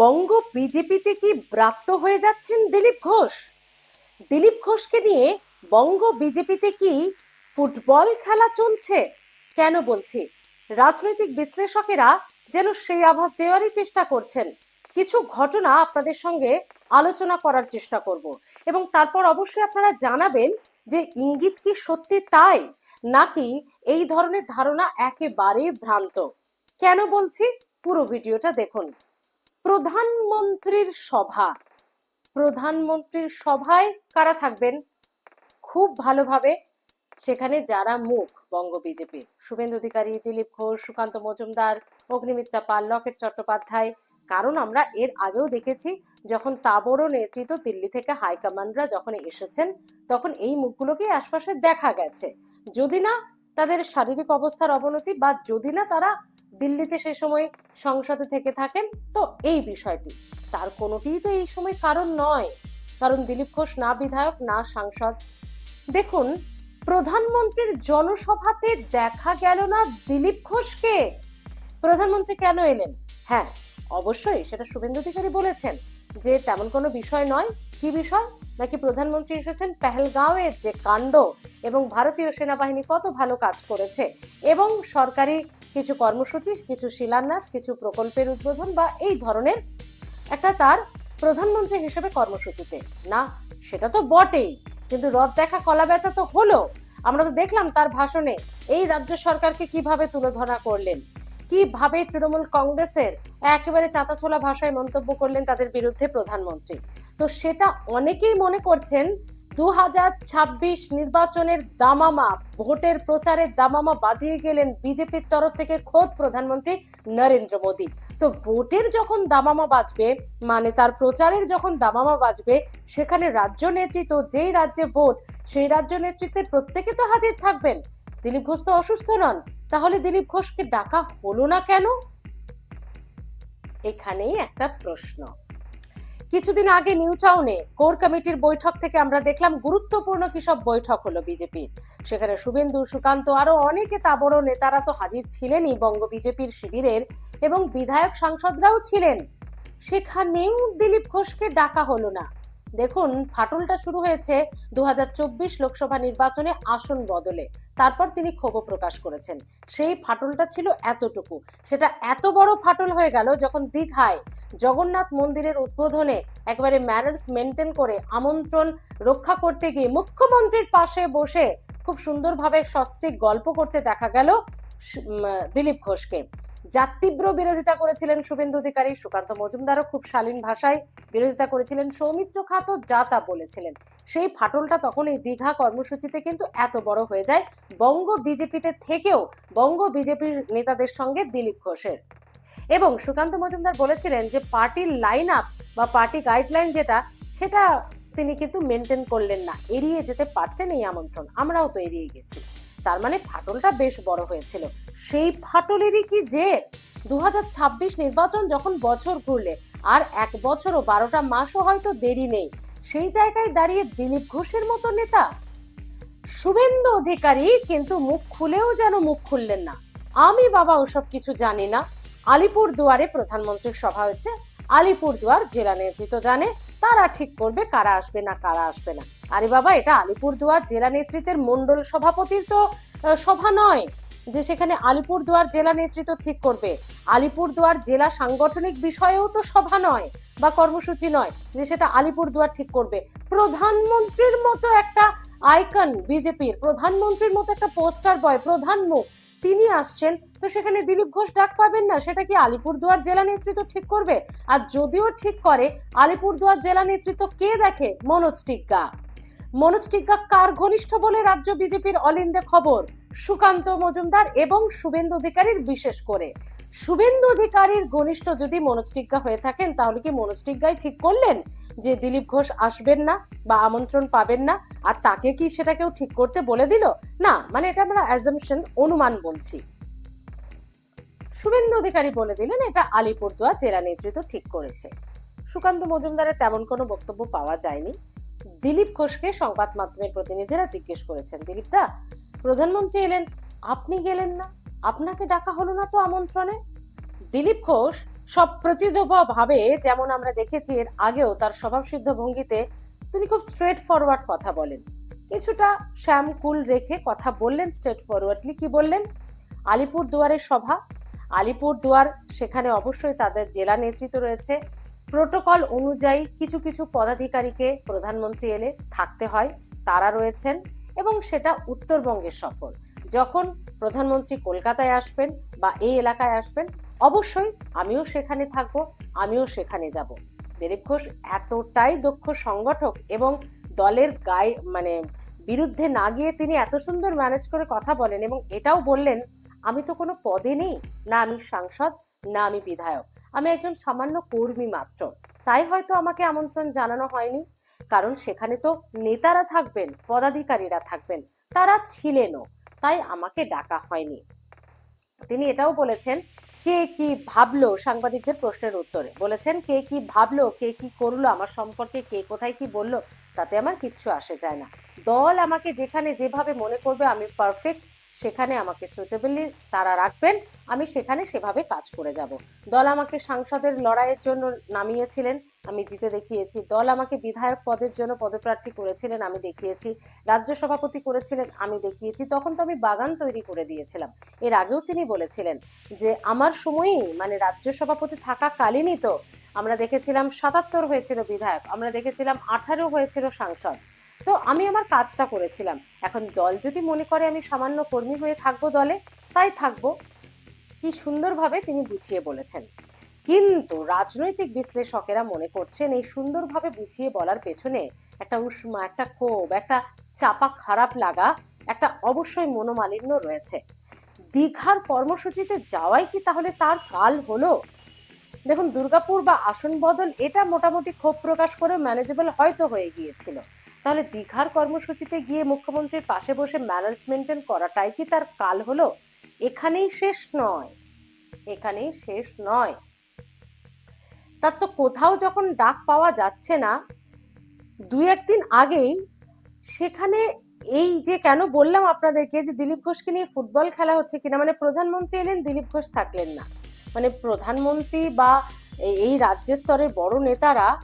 বঙ্গ বিজেপিতে কি ব্রাত্য হয়ে যাচ্ছেন দিলীপ ঘোষ? দিলীপ ঘোষকে নিয়ে বঙ্গ বিজেপিতে কি ফুটবল খেলা চলছে? কেন বলছি? রাজনৈতিক বিশ্লেষকেরা যেন সেই আভাস দেওয়ারই চেষ্টা করছেন। কিছু ঘটনা আপনাদের সঙ্গে আলোচনা করার চেষ্টা করব। এবং তারপর অবশ্যই আপনারা জানাবেন যে ইঙ্গিত কি সত্যি তাই, নাকি এই ধরনের ধারণা একেবারে ভ্রান্ত। কেন বলছি? পুরো ভিডিওটা দেখুন। প্রধানমন্ত্রীর সভা। প্রধানমন্ত্রীর সভায় কারা থাকবেন? খুব ভালোভাবে সেখানে যারা মুখ, বঙ্গ বিজেপি। শুভেন্দু অধিকারী, দিলীপ ঘোষ, সুকান্ত মজুমদার, অগ্নিমিত্রা পাল, লকেট চট্টোপাধ্যায়। কারণ আমরা এর আগেও দেখেছি, যখন তাবড় নেতৃত্ব দিল্লি থেকে হাইকমান্ডরা যখন এসেছেন, তখন এই মুখগুলোকেই আশপাশে দেখা গেছে। যদি না তাদের শারীরিক অবস্থার অবনতি বা যদি না তারা দিল্লিতে সে সময় সংসদে থেকে থাকেন। তো এই বিষয়টি, তার কোনোটিই তো এই সময় কারণ নয়। কারণ দিলীপ ঘোষ না বিধায়ক, না সাংসদ। দেখুন, প্রধানমন্ত্রীর জনসভাতে দেখা গেল না দিলীপ ঘোষকে। প্রধানমন্ত্রী কেন এলেন? হ্যাঁ অবশ্যই, সেটা শুভেন্দু অধিকারী বলেছেন যে তেমন কোনো বিষয় নয়। কি বিষয়? নাকি প্রধানমন্ত্রী এসেছেন পেহেলগাঁওয়ের যে কাণ্ড, এবং ভারতীয় সেনাবাহিনী কত ভালো কাজ করেছে, এবং সরকারি কিছু কর্মসূচি, কিছু শিলান্যাস, কিছু প্রকল্পের উদ্বোধন বা এই ধরনের একটা তার প্রধানমন্ত্রী হিসেবে কর্মসূচিতে। না, সেটা তো বটেই, কিন্তু রথ দেখা কলা বেচা তো হলো। আমরা তো দেখলাম তার ভাষণে, এই রাজ্য সরকারকে কীভাবে তুলে ধরা করলেন? কীভাবে তৃণমূল কংগ্রেসের একেবারে চাচাছোলা ভাষায় মন্তব্য করলেন তাদের বিরুদ্ধে প্রধানমন্ত্রী? তো সেটা অনেকেই মনে করছেন দু হাজার ছাব্বিশ নির্বাচনের দামামা, ভোটের প্রচারের দামামা বাজিয়ে গেলেন বিজেপির তরফ থেকে খোদ প্রধানমন্ত্রী নরেন্দ্র মোদী। তো ভোটের যখন দামামা বাজবে মানে তার প্রচারের যখন দামামা বাজবে, সেখানে রাজ্য নেতৃত্ব, যেই রাজ্যে ভোট, সেই রাজ্য নেতৃত্বের প্রত্যেকে তো হাজির থাকবেন। দিলীপ ঘোষ তো অসুস্থ নন, তাহলে দিলীপ ঘোষকে ডাকা হলো না কেন? এখানেই একটা প্রশ্ন। কিছুদিন আগে নিউ টাউনে কোর কমিটির বৈঠক থেকে আমরা দেখলাম গুরুত্বপূর্ণ কি সব বৈঠক হলো বিজেপির সেখানে শুভেন্দু, সুকান্ত আরও অনেকে তাবড় নেতারা তো হাজির ছিলেনই বঙ্গ বিজেপির শিবিরের এবং বিধায়ক সাংসদরাও ছিলেন। সেখানেও দিলীপ ঘোষকে ডাকা হলো না। দেখুন, ফাটলটা শুরু হয়েছে দু হাজার চব্বিশ লোকসভা নির্বাচনে আসন বদলে। তারপর তিনি ক্ষোভ প্রকাশ করেছেন। সেই ফাটলটা ছিল এতটুকু। সেটা এত বড় ফাটল হয়ে গেল যখন দীঘায় জগন্নাথ মন্দিরের উদ্বোধনে একেবারে ম্যানার্স মেনটেন করে আমন্ত্রণ রক্ষা করতে গিয়ে মুখ্যমন্ত্রীর পাশে বসে খুব সুন্দরভাবে সস্ত্রীক গল্প করতে দেখা গেল দিলীপ ঘোষকে। যার তীব্র বিরোধিতা করেছিলেন শুভেন্দু অধিকারী, সুকান্ত মজুমদারও খুব শালীন ভাষায় বিরোধিতা করেছিলেন। সৌমিত্র খাতও যা তা বলেছিলেন। সেই ফাটলটা তখন এই দীঘা কর্মসূচিতে কিন্তু এত বড় হয়ে যায়। বঙ্গ বিজেপিতে থেকেও বঙ্গ বিজেপির নেতাদের সঙ্গে দিলীপ ঘোষের। এবং সুকান্ত মজুমদার বলেছিলেন যে পার্টির লাইন আপ বা পার্টি গাইডলাইন যেটা, সেটা তিনি কিন্তু মেনটেন করলেন না। এড়িয়ে যেতে পারতেন এই আমন্ত্রণ। আমরাও তো এড়িয়ে গেছি। তার মানে ফাটলটা বেশ বড় হয়েছিল। সেই ফাটলেরই কি যে দুহাজার ছাব্বিশ নির্বাচন যখন বছর ঘুরলে, আর এক বছর ও বারোটা মাসও হয়তো দেরি নেই। সেই জায়গায় দাঁড়িয়ে দিলীপ ঘোষের মতো নেতা? শুভেন্দু অধিকারী কিন্তু মুখ খুলেও যেন মুখ খুললেন না। আমি বাবা ওসব কিছু জানি না। আলিপুর দুয়ারে প্রধানমন্ত্রীর সভা হয়েছে। আলিপুর দুয়ার জেলা নেতৃত্ব জানে তারা ঠিক করবে কারা আসবে না, কারা আসবে না। আরে বাবা, এটা আলিপুর দুয়ার জেলা নেতৃত্বের মন্ডল সভাপতির তো সভা নয় যে সেখানে আলিপুর দুয়ার জেলা নেতৃত্ব ঠিক করবে। আলিপুর দুয়ার জেলা সাংগঠনিক বিষয়েও তো সভা নয় বা কর্মসূচি নয় যে সেটা আলিপুর দুয়ার ঠিক করবে। প্রধানমন্ত্রীর মতো একটা আইকন বিজেপির, প্রধানমন্ত্রীর মতো একটা পোস্টার বয়, প্রধান মুখ তিনি আসছেন। তো সেখানে দিলীপ ঘোষ ডাক পাবেন না, সেটা কি আলিপুরদুয়ার জেলা নেতৃত্ব ঠিক করবে? আর যদিও ঠিক করে, আলিপুরদুয়ার জেলা নেতৃত্ব কে দেখে? মনোজ টিগ্গা মনোজ টিগ্গা কার ঘনিষ্ঠ বলে রাজ্য বিজেপির অলিন্দে খবর? সুকান্ত মজুমদার এবং শুভেন্দু অধিকারীর বিশেষ করে। শুভেন্দু অধিকারীর ঘনিষ্ঠ যদি মনোজ হয়ে থাকেন, তাহলে কি মনোজ ঠিক করলেন যে দিলীপ ঘোষ আসবেন না বা আমন্ত্রণ পাবেন না? আর তাকে কি সেটা কেউ ঠিক করতে বলে দিল? না মানে এটা আমরা অ্যাজামশন অনুমান বলছি। শুভেন্দু অধিকারী বলে দিলেন, এটা আলিপুরদুয়ার জেলা নেতৃত্ব ঠিক করেছে। সুকান্ত মজুমদারের তেমন কোনো বক্তব্য পাওয়া যায়নি। দিলীপ ঘোষকে সংবাদ মাধ্যমের প্রতিনিধিরা জিজ্ঞেস করেছেন দিলীপ দা প্রধানমন্ত্রী এলেন, আপনি গেলেন না? আপনাকে ডাকা হলো না তো আমন্ত্রণে? দিলীপ ঘোষ সব ভাবে যেমন আমরা দেখেছি এর আগেও তার স্বভাবসিদ্ধ ভঙ্গিতে তিনি খুব স্ট্রেট ফরওয়ার্ড কথা বলেন। কিছুটা শ্যাম কুল রেখে কথা বললেন স্ট্রেট ফরওয়ার্ডলি কি বললেন? আলিপুর দুয়ারের সভা। আলিপুর দুয়ার সেখানে অবশ্যই তাদের জেলা নেতৃত্ব রয়েছে। প্রোটোকল অনুযায়ী কিছু কিছু পদাধিকারীকে প্রধানমন্ত্রী এলে থাকতে হয়। তারা রয়েছেন এবং সেটা উত্তরবঙ্গের সফর যখন প্রধানমন্ত্রী কলকাতায় আসবেন বা এই এলাকায় আসবেন, অবশ্যই আমিও সেখানে থাকব, আমিও সেখানে যাব। দিলীপ ঘোষ এতটাই দক্ষ সংগঠক এবং দলের গায়ে মানে বিরুদ্ধে না গিয়ে তিনি এত সুন্দর ম্যানেজ করে কথা বলেন এবং এটাও বললেন, আমি তো কোনো পদে নেই, না আমি সাংসদ, না আমি বিধায়ক। আমি একজন সামান্য কর্মী মাত্র। তাই হয়তো আমাকে আমন্ত্রণ জানানো হয়নি। কারণ সেখানে তো নেতারা থাকবেন, পদাধিকারীরা থাকবেন, তারা ছিলেনও। তাই আমাকে ডাকা হয়নি। তিনি এটাও বলেছেন, কে কি ভাবলো? সাংবাদিকদের প্রশ্নের উত্তরে। বলেছেন, কে কি ভাবলো? কে কি করল? আমার সম্পর্কে কে কোথায় কি বলল? তাতে আমার কিচ্ছু আসে যায় না। দল আমাকে যেখানে যেভাবে মনে করবে, আমি পারফেক্ট সেখানে আমাকে সুটেবলি তারা রাখবেন, আমি সেখানে সেভাবে কাজ করে যাব। দল আমাকে সাংসদের লড়াইয়ের জন্য নামিয়েছিলেন, আমি জিতে দেখিয়েছি। দল আমাকে বিধায়ক পদের জন্য পদপ্রার্থী করেছিলেন, আমি দেখিয়েছি। রাজ্য সভাপতি করেছিলেন, আমি দেখিয়েছি। তখন তো আমি বাগান তৈরি করে দিয়েছিলাম। এর আগেও তিনি বলেছিলেন যে, আমার সময়ই মানে রাজ্য সভাপতি থাকাকালীনই তো আমরা দেখেছিলাম সাতাত্তর হয়েছিল বিধায়ক, আমরা দেখেছিলাম আঠারো হয়েছিল সাংসদ। তো আমি আমার কাজটা করেছিলাম। এখন দল যদি মনে করে আমি সামান্য কর্মী হয়ে থাকব দলে, তাই থাকব। কি সুন্দরভাবে তিনি বুঝিয়ে বলেছেন। কিন্তু রাজনৈতিক বিশ্লেষকেরা মনে করছেন এই সুন্দরভাবে বুঝিয়ে বলার পেছনে একটা উষ্মা, একটা ক্ষোভ, একটা চাপা খারাপ লাগা, একটা অবশ্যই মনোমালিন্য রয়েছে। দীঘার কর্মসূচিতে যাওয়াই কি তাহলে তার কাল হলো? দেখুন, দুর্গাপুর বা আসন বদল এটা মোটামুটি ক্ষোভ প্রকাশ করে ম্যানেজেবল হয়তো হয়ে গিয়েছিল। তাহলে দীঘার কর্মসূচিতে গিয়ে মুখ্যমন্ত্রীর পাশে বসে ম্যানেজ মেনটেন করাটাই কি তার কাল হলো? এখানেই শেষ নয়। এখানেই শেষ নয়। তার তো কোথাও যখন ডাক পাওয়া যাচ্ছে না, দুই একদিন আগেই সেখানে এই যে কেন বললাম আপনাদেরকে যে দিলীপ ঘোষকে নিয়ে ফুটবল খেলা হচ্ছে কিনা মানে প্রধানমন্ত্রী এলেন, দিলীপ ঘোষ থাকলেন না। মানে প্রধানমন্ত্রী বা এই- এই রাজ্য স্তরের বড় নেতারা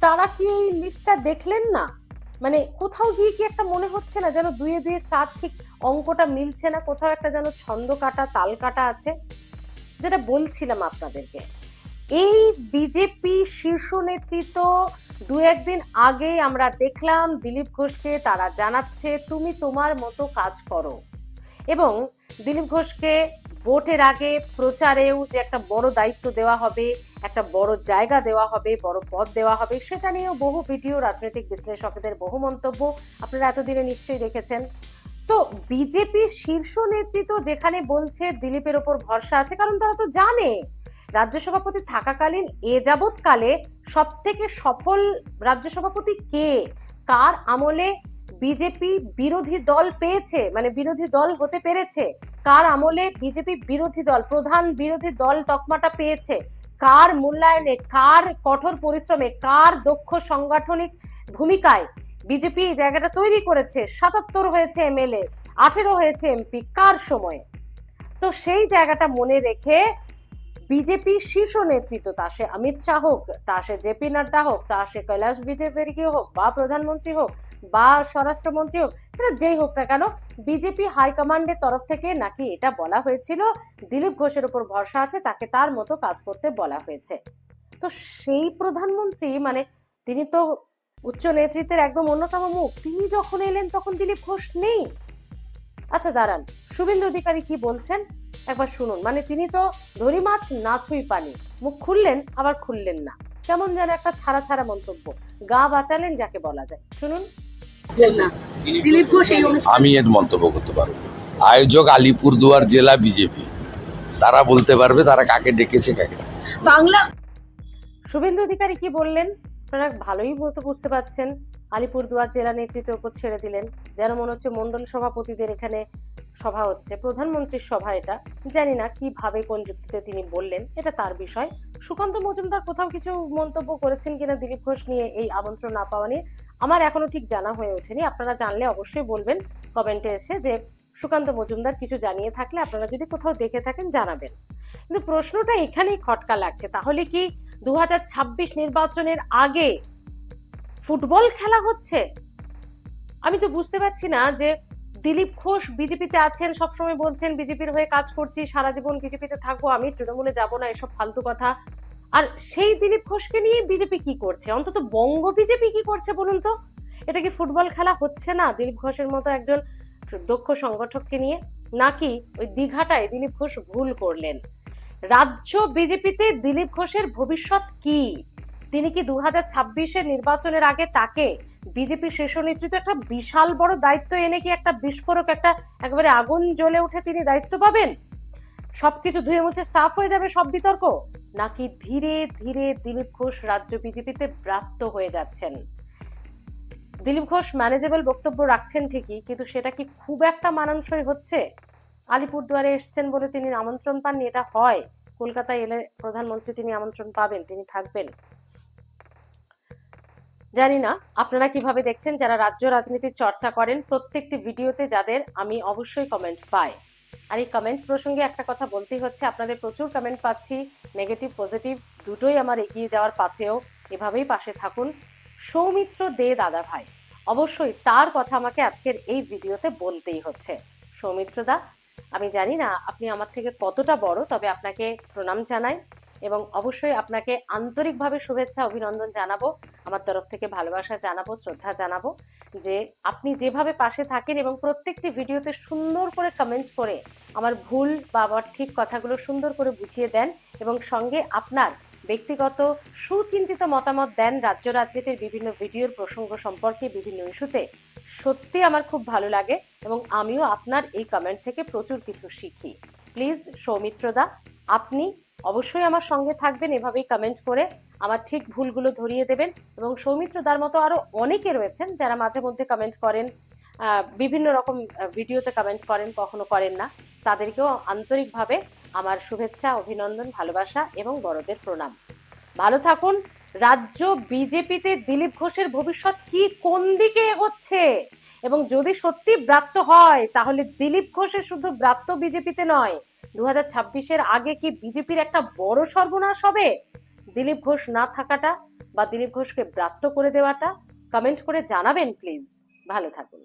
তারা কি এই লিস্টটা দেখলেন না? মানে কোথাও গিয়ে কি একটা মনে হচ্ছে না যেন দুয়ে দুয়ে চার ঠিক অঙ্কটা মিলছে না? কোথাও একটা যেন ছন্দ কাটা, তাল কাটা আছে? যেটা বলছিলাম আপনাদেরকে। এই বিজেপি শীর্ষ নেতৃত্ব দু একদিন আগে আমরা দেখলাম দিলীপ ঘোষকে তারা জানাচ্ছে, তুমি তোমার মতো কাজ করো। এবং দিলীপ ঘোষকে ভোটের আগে প্রচারেও যে একটা বড় দায়িত্ব দেওয়া হবে, একটা বড় জায়গা দেওয়া হবে, বড় পদ দেওয়া হবে, সেটা নিয়েও বহু ভিডিও রাজনৈতিক বিশ্লেষকদের বহু মন্তব্য আপনারা এতদিনে নিশ্চয়ই দেখেছেন। তো বিজেপি শীর্ষ নেতৃত্ব যেখানে বলছে দিলীপের ওপর ভরসা আছে, কারণ তারা তো জানে, রাজ্য সভাপতি থাকাকালীন এ যাবৎকালে সব থেকে সফল রাজ্য সভাপতি কে? কার আমলে বিজেপি বিরোধী দল পেয়েছে মানে বিরোধী দল হতে পেরেছে? কার আমলে বিজেপি বিরোধী দল, প্রধান বিরোধী দল তকমাটা পেয়েছে? কার মূল্যায়নে, কার কঠোর পরিশ্রমে, কার দক্ষ সাংগঠনিক ভূমিকায় বিজেপি এই জায়গাটা তৈরি করেছে? সাতাত্তর হয়েছে এমএলএ আঠেরো হয়েছে এমপি কার সময়ে? তো সেই জায়গাটা মনে রেখে বিজেপি শীর্ষ নেতৃত্ব, তা সে অমিত শাহ হোক, তা সে জেপি নাড্ডা হোক, তা সে কৈলাস বিজেপি হোক বা প্রধানমন্ত্রী হোক বা স্বরাষ্ট্রমন্ত্রী হোক সেটা যেই হোক না কেন, বিজেপি হাইকমান্ডের তরফ থেকে নাকি এটা বলা হয়েছিল, দিলীপ ঘোষের উপর ভরসা আছে, তাকে তার মতো কাজ করতে বলা হয়েছে। তো সেই প্রধানমন্ত্রী মানে তিনি তো উচ্চ নেতৃত্বের একদম অন্যতম মুখ, তিনি যখন এলেন তখন দিলীপ ঘোষ নেই। আচ্ছা দাঁড়ান, শুভেন্দু অধিকারী কি বলছেন? একবার শুনুন মানে তিনি তো ধরি মাছ না ছুঁই পানি, মুখ খুললেন, আবার খুললেন না। কেমন যেন একটা ছাড়া ছাড়া মন্তব্য, গা বাঁচালেন যাকে বলা যায়, শুনুন। দিলীপ ঘোষ এই আমি এর মন্তব্য করতে পারব। আয়োজক আলিপুরদুয়ার জেলা বিজেপি। তারা বলতে পারবে তারা কাকে ডেকেছে কাকে বাংলা শুভেন্দু অধিকারী কি বললেন? আপনারা ভালোই বলতে বুঝতে পারছেন। আলিপুরদুয়ার জেলা নেতৃত্বের উপর ছেড়ে দিলেন। যেন মনে হচ্ছে মন্ডল সভাপতিদের এখানে সভা হচ্ছে। প্রধানমন্ত্রীর সভা এটা। জানি না কীভাবে কোন যুক্তিতে তিনি বললেন। এটা তার বিষয়। সুকান্ত মজুমদার কোথাও কিছু মন্তব্য করেছেন কিনা দিলীপ ঘোষ নিয়ে এই আমন্ত্রণ না পাওয়া নিয়ে আমার এখনও ঠিক জানা হয়ে ওঠেনি। আপনারা জানলে অবশ্যই বলবেন কমেন্টে এসে যে, সুকান্ত মজুমদার কিছু জানিয়ে থাকলে আপনারা যদি কোথাও দেখে থাকেন জানাবেন। কিন্তু প্রশ্নটা এখানেই খটকা লাগছে। তাহলে কি দু হাজার ছাব্বিশ নির্বাচনের আগে ফুটবল খেলা হচ্ছে? আমি তো বুঝতে পারছি না যে দিলীপ ঘোষ বিজেপিতে আছেন, সবসময় বলছেন, বিজেপির হয়ে কাজ করছি, সারা জীবন বিজেপিতে থাকব, আমি তৃণমূলে যাব না, এসব ফালতু কথা। আর সেই দিলীপ ঘোষকে নিয়ে বিজেপি কি করছে? অন্তত বঙ্গ বিজেপি কি করছে বলুন তো? এটা কি ফুটবল খেলা হচ্ছে না দিলীপ ঘোষের মতো একজন দক্ষ সংগঠককে নিয়ে? নাকি ওই দীঘাটায় দিলীপ ঘোষ ভুল করলেন? রাজ্য বিজেপিতে দিলীপ ঘোষের ভবিষ্যৎ কি? তিনি কি দু হাজার নির্বাচনের আগে তাকে বিজেপি শীর্ষ নেতৃত্ব একটা বিশাল বড় দায়িত্ব এনে কি একটা বিস্ফোরক, একটা একেবারে আগুন জ্বলে উঠে তিনি দায়িত্ব পাবেন? সবকিছু ধুয়ে মুছে সাফ হয়ে যাবে সব বিতর্ক? নাকি ধীরে ধীরে দিলীপ ঘোষ রাজ্য বিজেপিতে ব্রাত্য হয়ে যাচ্ছেন? দিলীপ ঘোষ ম্যানেজেবল বক্তব্য রাখছেন ঠিকই, কিন্তু সেটা কি খুব একটা মানানসই হচ্ছে? আলিপুরদুয়ারে এসছেন বলে তিনি আমন্ত্রণ পাননি, এটা হয়। কলকাতায় এলে প্রধানমন্ত্রী তিনি আমন্ত্রণ পাবেন, তিনি থাকবেন। জানি না, আপনারা কীভাবে দেখছেন, যারা রাজ্য রাজনীতির চর্চা করেন, প্রত্যেকটি ভিডিওতে যাদের আমি অবশ্যই কমেন্ট পাই। আর এই কমেন্ট প্রসঙ্গে একটা কথা বলতেই হচ্ছে, আপনাদের প্রচুর কমেন্ট পাচ্ছি নেগেটিভ পজিটিভ দুটোই আমার এগিয়ে যাওয়ার পাথেও এভাবেই পাশে থাকুন। সৌমিত্র দে দাদা ভাই, অবশ্যই তার কথা আমাকে আজকের এই ভিডিওতে বলতেই হচ্ছে। সৌমিত্র দা, আমি জানি না আপনি আমার থেকে কতটা বড়, তবে আপনাকে প্রণাম জানাই। এবং অবশ্যই আপনাকে আন্তরিকভাবে শুভেচ্ছা, অভিনন্দন জানাব। আমার তরফ থেকে ভালোবাসা জানাব, শ্রদ্ধা জানাব যে আপনি যেভাবে পাশে থাকেন এবং প্রত্যেকটি ভিডিওতে সুন্দর করে কমেন্ট করে আমার ভুল বা আমার ঠিক কথাগুলো সুন্দর করে বুঝিয়ে দেন এবং সঙ্গে আপনার ব্যক্তিগত সুচিন্তিত মতামত দেন রাজ্য রাজনীতির বিভিন্ন ভিডিওর প্রসঙ্গ সম্পর্কে বিভিন্ন ইস্যুতে। সত্যি আমার খুব ভালো লাগে এবং আমিও আপনার এই কমেন্ট থেকে প্রচুর কিছু শিখি। প্লিজ সৌমিত্রদা, আপনি অবশ্যই আমার সঙ্গে থাকবেন, এভাবেই কমেন্ট করে আমার ঠিক ভুলগুলো ধরিয়ে দেবেন এবং সৌমিত্রদার মতো আরও অনেকে রয়েছেন যারা মাঝে মধ্যে কমেন্ট করেন বিভিন্ন রকম ভিডিওতে কমেন্ট করেন, কখনো করেন না। তাদেরকেও আন্তরিকভাবে আমার শুভেচ্ছা, অভিনন্দন, ভালোবাসা এবং বড়দের প্রণাম। ভালো থাকুন। রাজ্য বিজেপিতে দিলীপ ঘোষের ভবিষ্যৎ কি কোন দিকে এগোচ্ছে? এবং যদি সত্যি ব্রাত্য হয়, তাহলে দিলীপ ঘোষের শুধু ব্রাত্য বিজেপিতে নয় দু হাজার ছাব্বিশের আগে কি বিজেপির একটা বড় সর্বনাশ হবে? দিলীপ ঘোষ না থাকাটা বা দিলীপ ঘোষকে ব্রাত্য করে দেওয়াটা? কমেন্ট করে জানাবেন প্লিজ ভালো থাকুন।